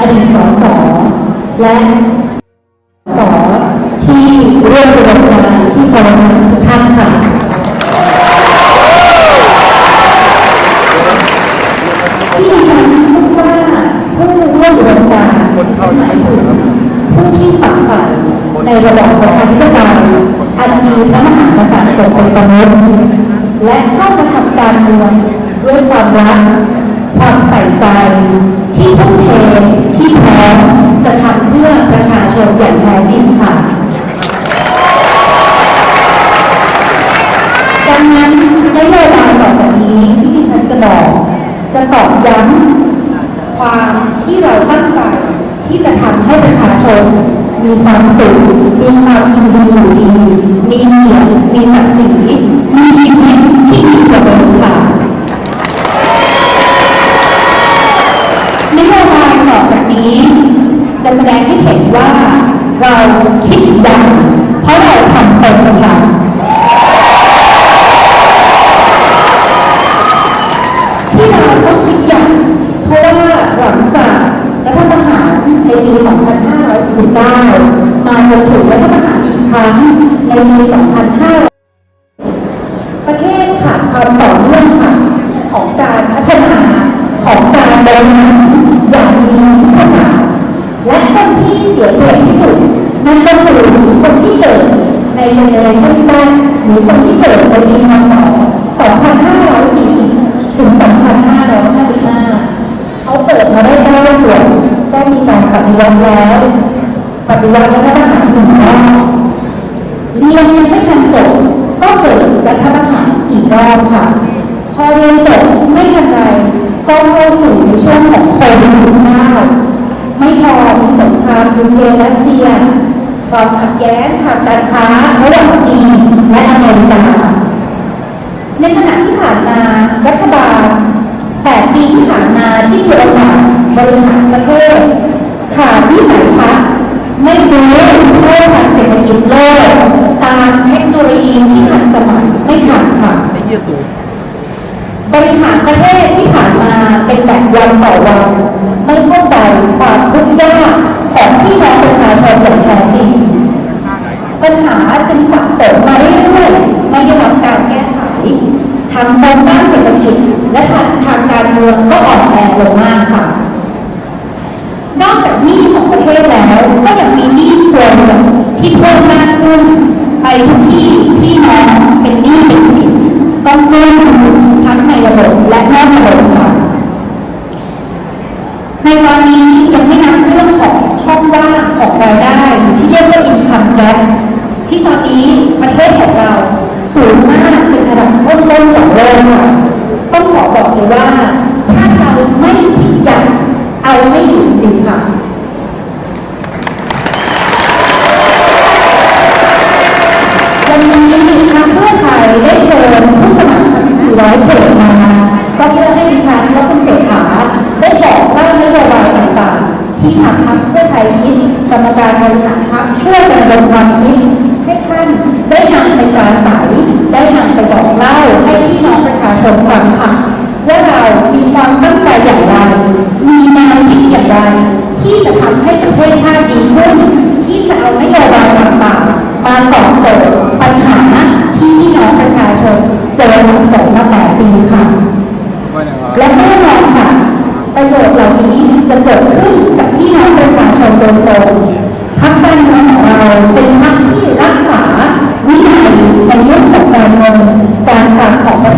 อดีตสสและ็นว่าเราคิดอย่ง แย้งทางการค้าระหว่างจีนและอเมริกา ในขณะที่ผ่านมารัฐบาล 8 ปีที่ผ่านมาที่มีโอกาสบริหารประเทศขาดวิสัยทัศน์ไม่รู้เท่าทันเศรษฐกิจโลก ตามเทคโนโลยีที่ทันสมัยไม่ทันค่ะบริหารประเทศที่ผ่านมาเป็นแบบวันต่อวันไม่เข้าใจความทุกข์ยากของพี่น้องประชาชนอย่างแท้จริง ปัญหาจึงสะสมมาเรื่อยๆไม่ได้รับการแก้ไขทางโครงสร้างเศรษฐกิจและทางการเมืองก็อ่อนแอลงมากค่ะ นอกจากหนี้ของประเทศแล้วก็ยังมีหนี้ครัวเรือนที่เพิ่มมากขึ้น ไปทุกที่ที่น้องเป็นหนี้เป็นสินต้องกู้ทั้งในระบบและนอกระบบค่ะในตอนนี้ยังไม่นับเรื่องของช่องว่างของรายได้ที่เรียกว่าอินคัมแกร ที่ตอนนี้ประเทศ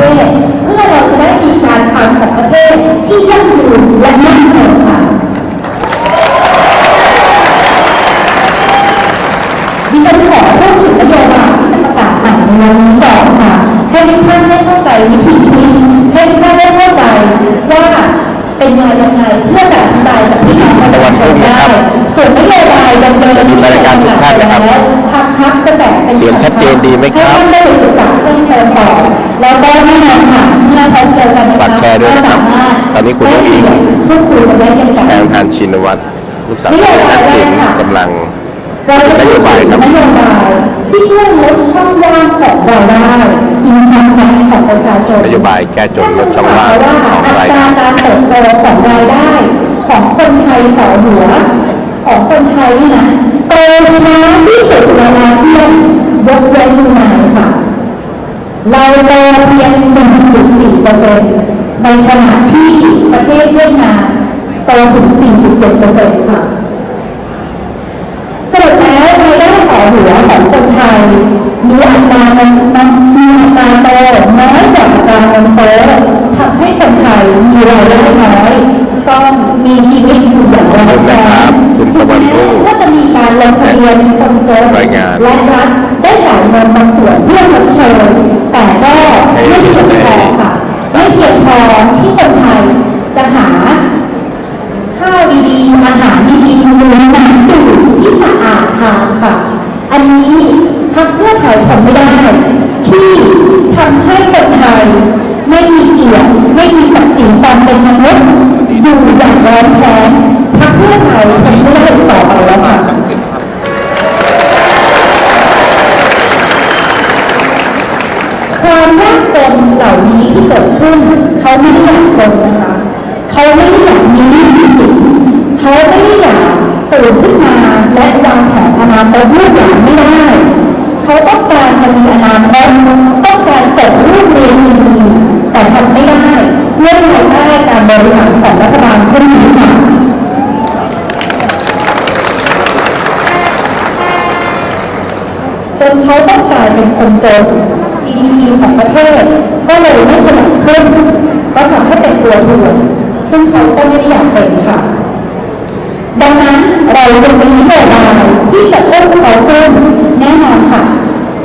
there. ชินวัตรลูกสาวทักษิณกำลังนโยบายนโยบายที่ช่วยลดช่องว่างของรายได้อินทางแบของประชาชนนโยบายแก้จนลดช่องว่างของรายได้การเติบโตของรายได้ ของคนไทยต่อหัว ของคนไทยนี่นะโตช้าที่สุดในอาเซียนยกเว้นยูนานค่ะ เราโตเพียง 1.4เปอร์เซ็นต์ในขณะที่ประเทศเวียดนาม โตถึง 4.7%ค่ะ ไม่ได้อยากมีหนี้มีสินเขาไม่ได้อยากตื่นขึ้นมาและวางแผนอนาคตลูกหลานไม่ได้เขาต้องการจะมีอนาคตต้องการส่งลูกเรียนดีแต่ทำไม่ได้เนื่องภายใต้การบริหารของรัฐบาลเช่นนี้ค่ะจนเขาต้องกลายเป็นคนจน GDP ของประเทศ ก็เลยไม่ขยับขึ้นก็ทำให้เป็นตัวถ่วง ซึ่งเขาก็ไม่ได้อยากเป็นค่ะ ดังนั้นเราจึงมีนโยบายที่จะเพิ่มเขาขึ้นแน่นอนค่ะ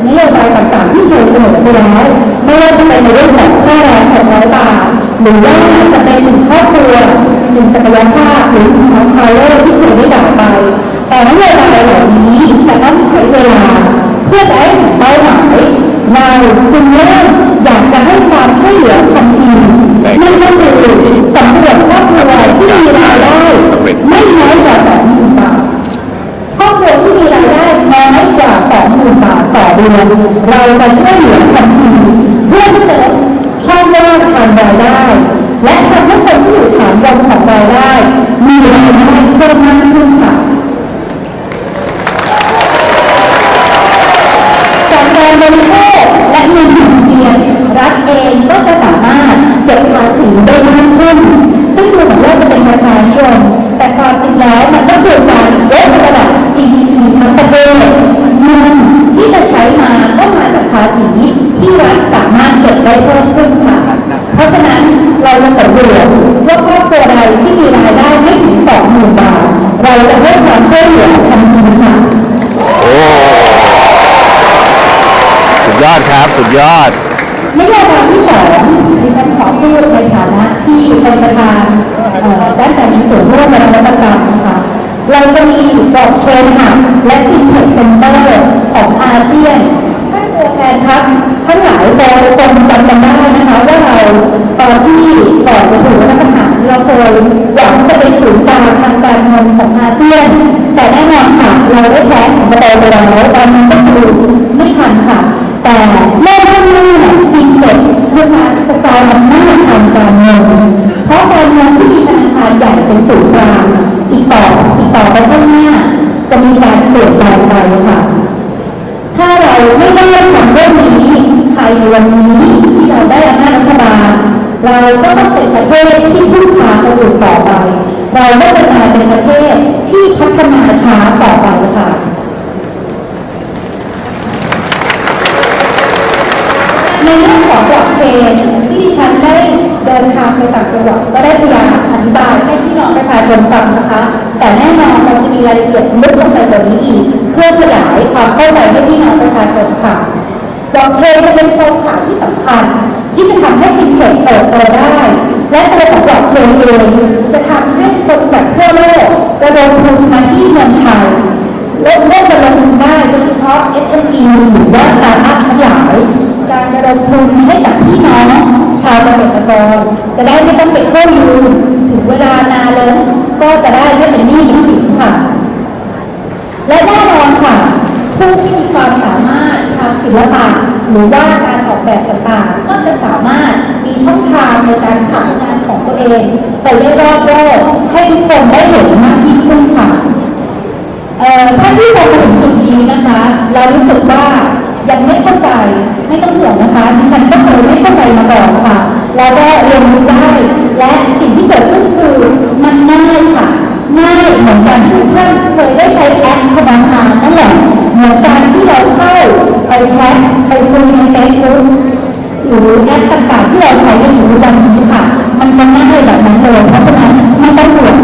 นโยบายต่างๆที่เคยเสนอไปแล้วไม่ว่าจะเป็นในเรื่องของค่าแรง600บาทหรือว่าจะเป็นหนึ่งครอบครัวหนึ่งศักยภาพหรือหนึ่งของพาวเวอร์ที่เคยได้กล่าวไปแต่นโยบายเหล่านี้จะต้องใช้เวลา เพื่อจะให้ถึงเป้าหมายเราจึงเริ่มอยากจะให้ความช่วยเหลือทันที นั่นก็คือสำรวจครอบครัวที่มีรายได้ไม่น้อยกว่า2 0 0 0 0บาทครอบครัวที่มีรายได้น้อยกว่า20,000บาทต่อเดือนเราจะช่วยเหลือทันที ยอดนโยบายที่สองดิฉันขอพูดในฐานะที่เป็นประธานด้านการมีส่วนร่วมในนวัตกรรมนะคะเราจะมีบล็อกเชนหับและฟินเทคเซ็นเตอร์ของอาเซียนท่านตัวแทนครับทั้งหลายแต่คน วันนี้ที่เราได้อำนาจรัฐบาลเราก็ต้องเป็นประเทศที่พึ่งพาคนอื่นต่อไป เราก็จะกลายเป็นประเทศที่พัฒนาช้าต่อไปค่ะในเรื่องของบล็อกเชนที่ดิฉันได้เดินทางไปต่างจังหวัดก็ได้พยายามอธิบายให้พี่น้องประชาชนฟังนะคะ แต่แน่นอนเราจะมีรายละเอียดลึกลงไปกว่านี้อีก เพื่อขยายความเข้าใจให้พี่น้องประชาชนค่ะ บล็อกเชนจะเป็นโครงข่ายที่สำคัญ ที่จะทำให้ฟินเทคเติบโตได้ และตัวของบล็อกเชนเองจะทำให้คนจากทั่วโลกระดมทุนมาที่เมืองไทยลดลดระดมทุนได้โดยเฉพาะ SME หรือว่าสตาร์ทอัพทั้งหลายการระดมทุนให้กับพี่น้องชาวเกษตรกร จะได้ไม่ต้องไปกู้ยืมถึงเวลานาล้นก็จะได้ไม่เป็นหนี้ยืมสินค่ะ และแน่นอนค่ะ ผู้ที่มีความสามารถ ลปะหรือว่าการออกแบบต่างๆ ก็จะสามารถมีช่องทางในการขายงานของตัวเอง ไปได้รอบโลกให้ทุกคนได้เห็นมากยิ่งขึ้นค่ะท่าที่เราถึงจุดนี้นะคะ เรารู้สึกว่ายังไม่เข้าใจไม่ต้องห่วงนะคะดิฉันก็เคยไม่เข้าใจมาก่อนค่ะ แล้วก็เรียนรู้ได้และสิ่งที่เกิดขึ้นคือมันง่ายค่ะ ง่ายเหมือนกันที่ท่านเคยได้ใช้แอปธนาคารนั่นแหละเหมือนการที่เราเข้าไปแชทไปคุยในเฟซบุ๊กหรือแอปต่างๆที่เราใช้กันอยู่ทุกวันนี้ค่ะ มันจะง่ายแบบนั้นเลยเพราะฉะนั้นไม่ต้องห่วง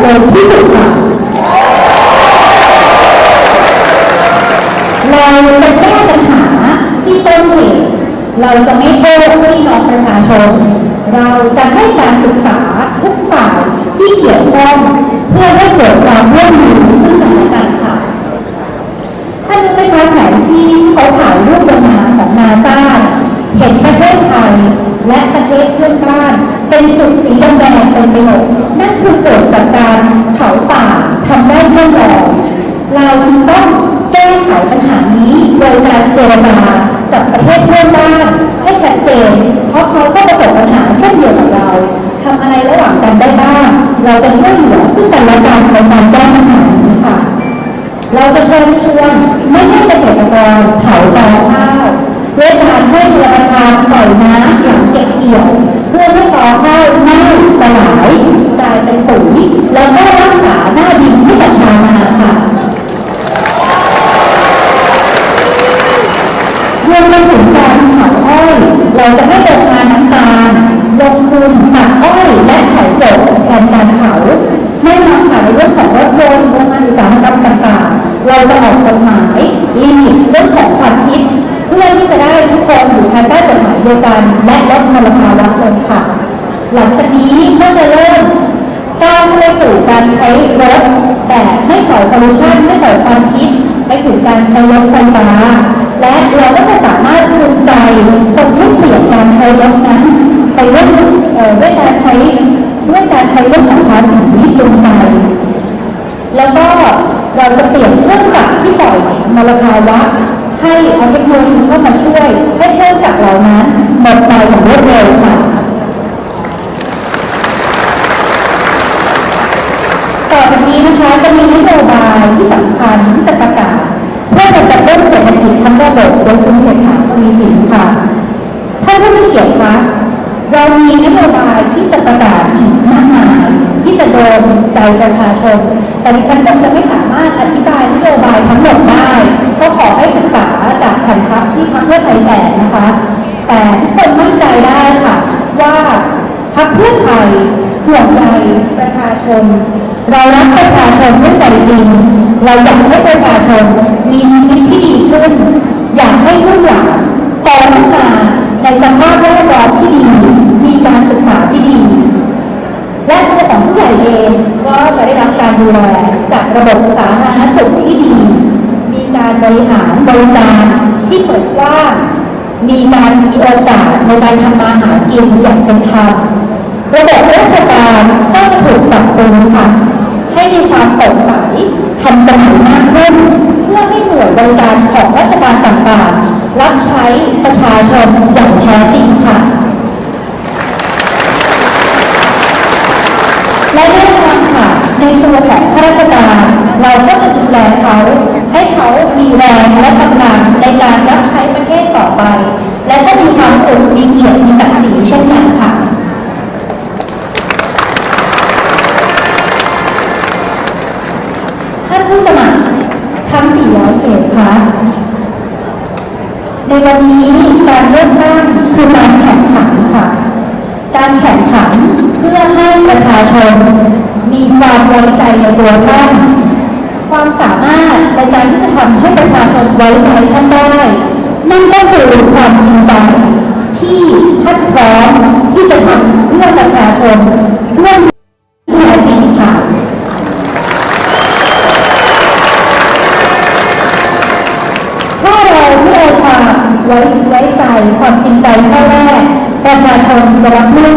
ใชันไม่ปล่อยควันพิษไปถึงการใช้รถไฟฟ้า และเราก็จะสามารถจูงใจคนที่เปลี่ยนการใช้รถนั้น ไปด้วยเอ่อด้วยการใช้ด้วยการใช้เรื่องของภาษีจูงใจ แล้วก็เราจะเปลี่ยนเครื่องจักรที่ปล่อยมลภาวะให้เอาเทคโนโลยีเข้ามาช่วยให้เครื่องจักรเหล่านั้นหมดไปอย่างรวดเร็วค่ะ ต่อจากนี้นะคะจะมีนโยบายที่สำ คัญที่จะประกาศเพื่อจะกระตุ้นเศรษฐกิจทั้งระบบโดยคุณเศรษฐาทวีสินค่ะท่านผู้มีเกียรติคะเรามีนโยบายที่จะประกาศอีกมากมายที่จะโดนใจประชาชน แต่ดิฉันคงจะไม่สามารถอธิบายนโยบายทั้งหมดได้ก็ขอให้ศึกษาจากแผ่นพับที่พรรคเพื่อไทยแจกนะคะ แต่ทุกคนมั่นใจได้ค่ะว่าพักเพื่อไทย ห่วงใยประชาชน เรารักประชาชนด้วยใจจริง เราอยากให้ประชาชนมีชีวิตที่ดีขึ้น อยากให้ลูกหลานโตขึ้นมาในสภาพแวดล้อมที่ดี มีการศึกษาที่ดี และตัวของผู้ใหญ่เองก็จะได้รับการดูแลจากระบบสาธารณสุขที่ดี มีการบริหารบริการที่เปิดกว้างมีการมีโอกาสในการทำมาหากินอย่างเป็นธรรม ระบบราชการก็จะถูกปรับปรุงค่ะ ให้มีความโปร่งใสทันสมัยมากขึ้นเพื่อให้หน่วยบริการของราชการต่างๆ รับใช้ประชาชนอย่างแท้จริงค่ะและแน่นอนค่ะ ในตัวของข้าราชการ เราก็จะดูแลเขา ให้เขามีแรงและกำลังในการรับใช้ประเทศต่อไป และก็มีความสุขมีเกียรติมีศักดิ์ศรีเช่นกันค่ะ ท่านผู้สมัครทั้ง 400 เขตคะ ในี้การเลือกตั้งคือการแข่งขันค่ะ การแข่งขันเพื่อให้ประชาชน มีความไว้ใจในตัวท่านความสามารถในการที่จะทำให้ประชาชนไว้ใจท่านได้นั่นก็คือความจริงใจที่ท่านพร้อมที่จะทำเพื่อประชาชนด้วย ช